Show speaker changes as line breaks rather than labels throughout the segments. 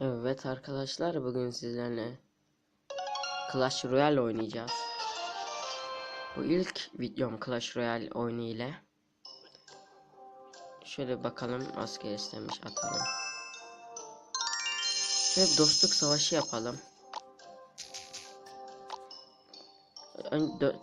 Evet arkadaşlar bugün sizlerle Clash Royale oynayacağız. Bu ilk videom Clash Royale oyunu ile. Şöyle bakalım asker istemiş atalım. Şöyle dostluk savaşı yapalım.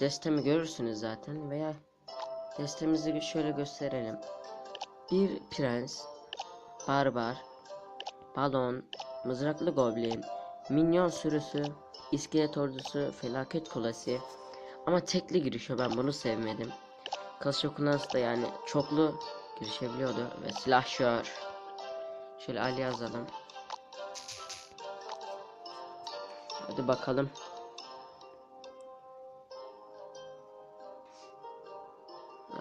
Destemi görürsünüz zaten veya destemizi şöyle gösterelim. Bir prens, barbar, balon, mızraklı goblin, minyon sürüsü, iskelet ordusu, felaket kulesi. Ama tekli girişiyor ben bunu sevmedim. Of Clans da yani çoklu girişebiliyordu ve silahşör. Şöyle Ali yazalım. Hadi bakalım.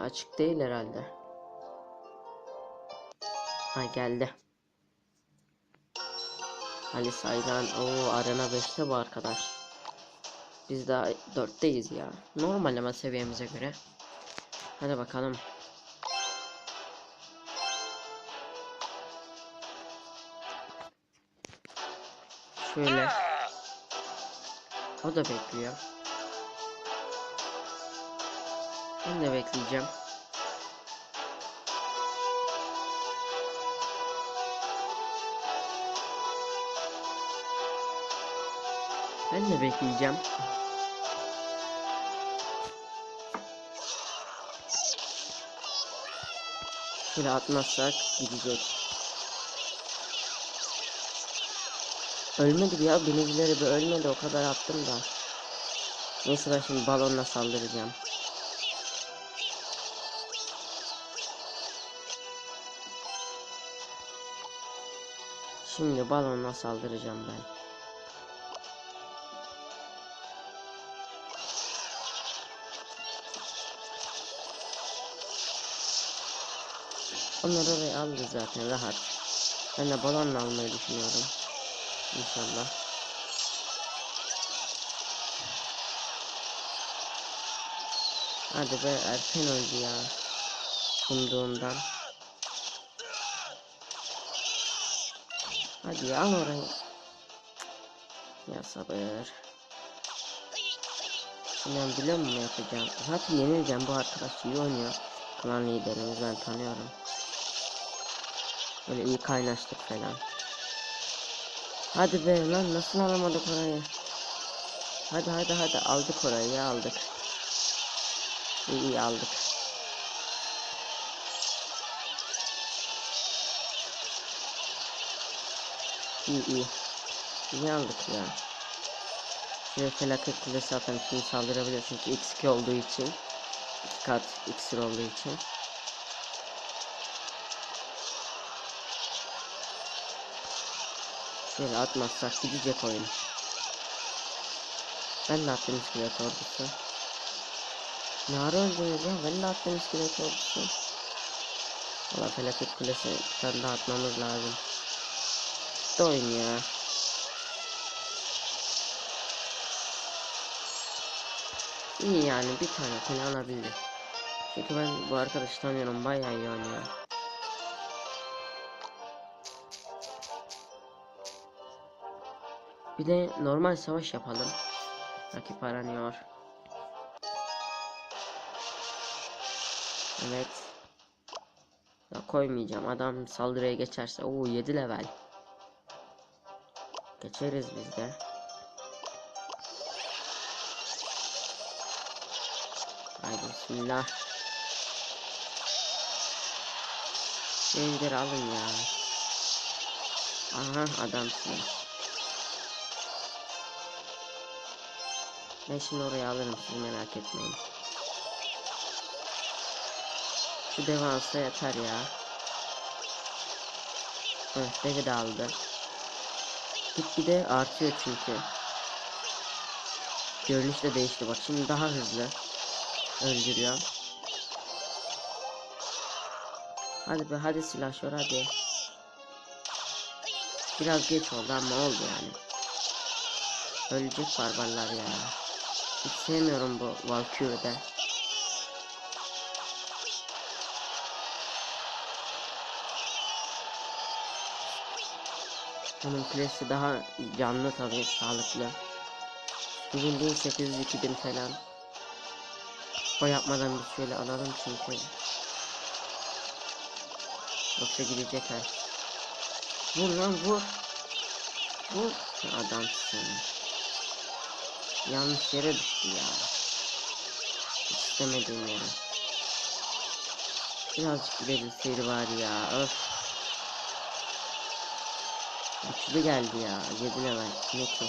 Açık değil herhalde. Ha geldi. Ali Saygan o arena 5'te bu arkadaş. Biz daha 4'teyiz ya. Normal ama seviyemize göre. Hadi bakalım. Şöyle. O da bekliyor. Ben de bekleyeceğim. Ben de bekleyeceğim. Şöyle atmazsak gidecek. Ölmedi ya binicileri bir ölmedi o kadar attım da. Neyse ben şimdi balonla saldıracağım. Şimdi balonla saldıracağım ben. Onları oraya aldı zaten rahat. Ben de balonla almayı düşünüyorum. İnşallah. Hadi be erken öldü ya. Umduğumdan. Hadi ya al orayı. Ya sabır. Biliyor musun ne yapacağım? Zaten yenileceğim bu arkadaş iyi oynuyor. Klan liderimiz ben tanıyorum. Böyle iyi kaynaştık falan. Hadi be lan nasıl alamadık orayı? Hadi hadi hadi aldık orayı aldık. İyi iyi aldık. İyi iyi. İyi aldık ya. Şöyle felaket kulesi atalım şimdi saldırabiliyor çünkü x2 olduğu için. İki kat iksir olduğu için. Şöyle atmazsak gidecek oyun. Ben de attım iskelet ordusu. Ne ara öldünüz ya? Ben de attım iskelet ordusu. Valla felaket kulesi tane daha atmamız lazım. Bitti oyun ya. İyi yani bir tane kule alabildim. Çünkü ben bu arkadaşı tanıyorum bayağı iyi oynuyor. Bir de normal savaş yapalım. Rakip aranıyor. Evet. Ya koymayacağım. Adam saldırıya geçerse o 7 level. Geçeriz biz de. Haydi bismillah. Şeyleri alın ya. Aha adamsınız. Ben şimdi oraya alırım siz merak etmeyin. Şu devansa yeter ya. Evet devi de aldı. Gitgide artıyor çünkü. Görünüş de değişti bak şimdi daha hızlı. Öldürüyor. Hadi be hadi silahşör hadi. Biraz geç oldu ama oldu yani. Ölecek barbarlar ya. Hiç sevmiyorum bu Valkyrie'de. Onun kulesi daha canlı tabii, sağlıklı. Bugün 1800 2000 falan. O yapmadan biz şöyle alalım çünkü. Yoksa gidecek her. Vur lan vur. Vur. Adamsın. Yanlış yere düştü ya. İstemediğim yere. Birazcık gidebilseydi var ya. Öf. Güçlü geldi ya. 7 level. Ki?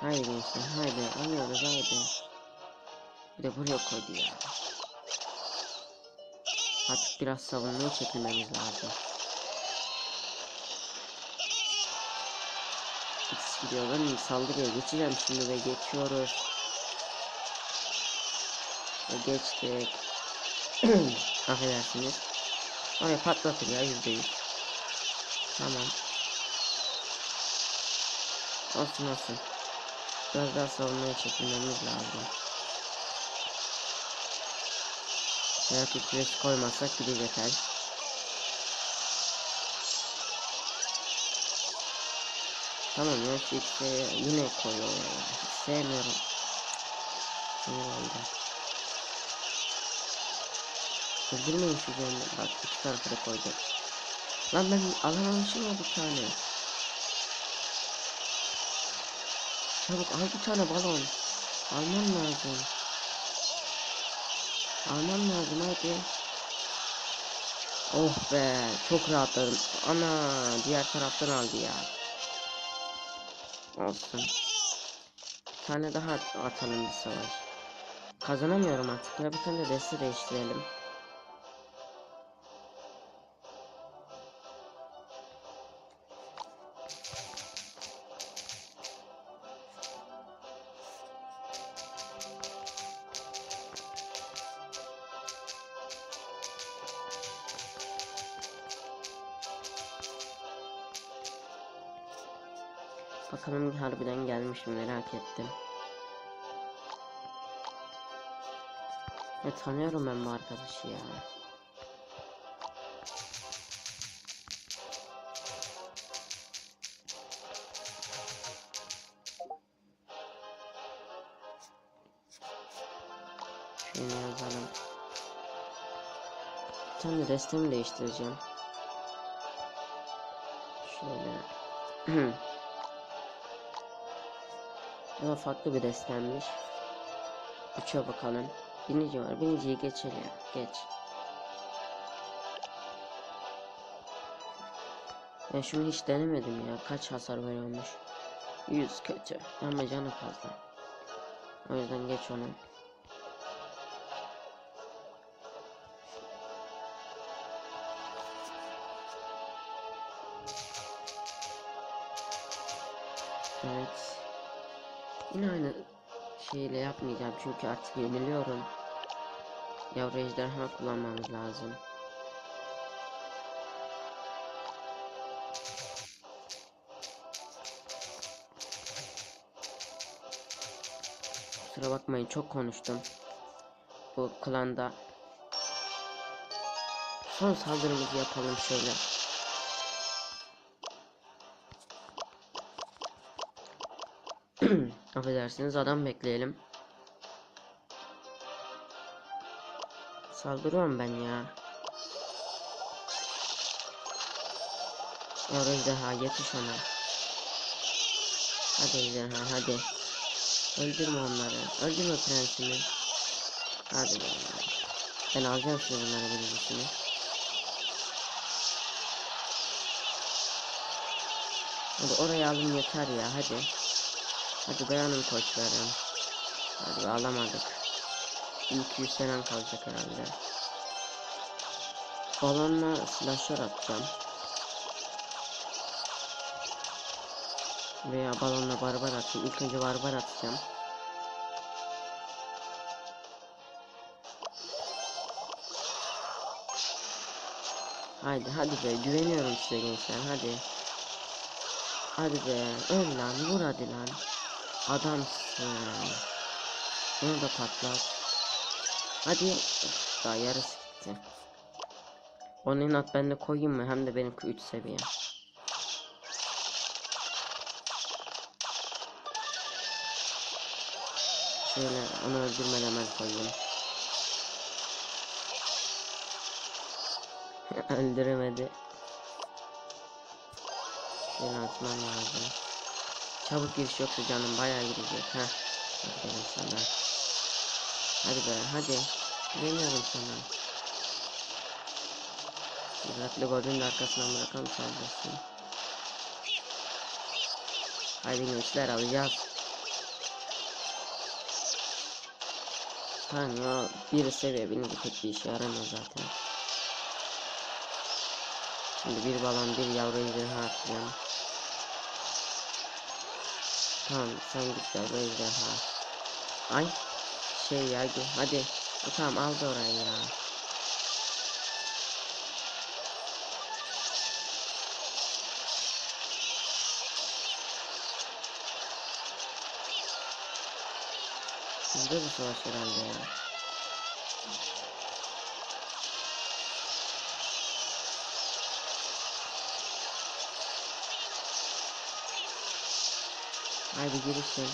Haydi gençler haydi alıyoruz haydi. Bir de buraya koydu ya. Artık biraz savunmaya çekilmemiz lazım. X gidiyor ben saldırıya geçeceğim şimdi ve geçiyoruz. Ve geçtik. Affedersiniz. Oraya patlatır ya yüzde yüz. Tamam. Olsun olsun. Biraz daha savunmaya çekilmemiz lazım. Ki pres koymazsak gidecek el. Tamam ya ikisi yine koyuyor ya. Sevmiyorum. Sinir oldu. Öldürmeyin şu canını. Bak iki tarafa da koydum. Lan ben alamamışım ya bir tane. Çabuk al bir tane balon. Alman lazım. Alman lazım hadi. Oh be çok rahatladım. Ana diğer taraftan aldı ya. Olsun. Bir tane daha at- atalım bir savaş. Kazanamıyorum artık ya bir tane de deste değiştirelim. Bakalım harbiden gelmiş mi merak ettim. Ya tanıyorum ben bu arkadaşı ya. Şunu yazalım. Bir tane destemi değiştireceğim. Şöyle. Daha farklı bir destemmiş. Uça bakalım. Binici var. Biniciyi geçelim. Geç. Ben şunu hiç denemedim ya. Kaç hasar veriyormuş. 100 kötü. Ama canı fazla. O yüzden geç onu. Yine aynı şeyle yapmayacağım çünkü artık yeniliyorum. Yavru ejderha kullanmamız lazım. Kusura bakmayın çok konuştum. Bu klanda. Son saldırımızı yapalım şöyle. Affedersiniz adam bekleyelim. Saldırıyorum ben ya. Ya ejderha yetiş ona. Hadi ejderha hadi. Öldürme onları. Öldürme prensimi. Hadi be. Ben alacağım şimdi bunları birincisini. Hadi oraya alın yeter ya hadi. Hadi dayanın koçlarım. Hadi be, alamadık. 200 falan kalacak herhalde. Balonla slasher atacağım. Veya balonla barbar atayım. İlk önce barbar atacağım. Haydi hadi be güveniyorum size gençler hadi. Hadi be öl lan vur hadi lan. Adamsın. Bunu da patlat. Hadi. Daha yarısı gitti. Onu inat ben de koyayım mı? Hem de benimki 3 seviye. Şöyle onu öldürmeden hemen koyayım. Öldüremedi. Şöyle atmam lazım. Çabuk giriş yoksa canım bayağı gidecek. ha. Aferin sana. Hadi be hadi. Güveniyorum sana. Dikkatli golün arkasından bırakalım saldırsın. Haydi gençler alacağız. Hani o bir seviye benim pek bir işe yaramıyor zaten. Şimdi bir balon bir yavru ejderha atacağım. Tamam sen git yavru ejderha. Ay şey ya hadi. E, tamam aldı orayı ya. Sizde bu savaş herhalde ya. Haydi girişin.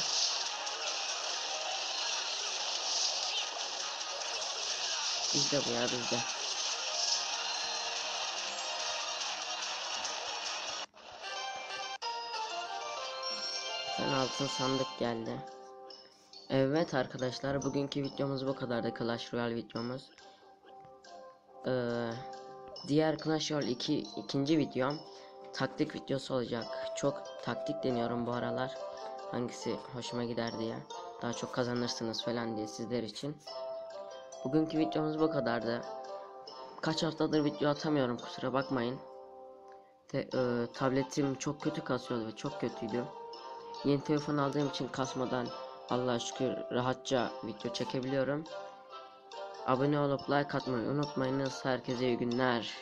Bizde bu ya bizde. Sen altın sandık geldi. Evet arkadaşlar bugünkü videomuz bu kadardı Clash Royale videomuz. Ee, diğer Clash Royale 2 ikinci videom taktik videosu olacak. Çok taktik deniyorum bu aralar. Hangisi hoşuma gider diye. Daha çok kazanırsınız falan diye sizler için. Bugünkü videomuz bu kadardı. Kaç haftadır video atamıyorum kusura bakmayın. Te, e, tabletim çok kötü kasıyordu ve çok kötüydü. Yeni telefon aldığım için kasmadan Allah'a şükür rahatça video çekebiliyorum. Abone olup like atmayı unutmayınız. Herkese iyi günler.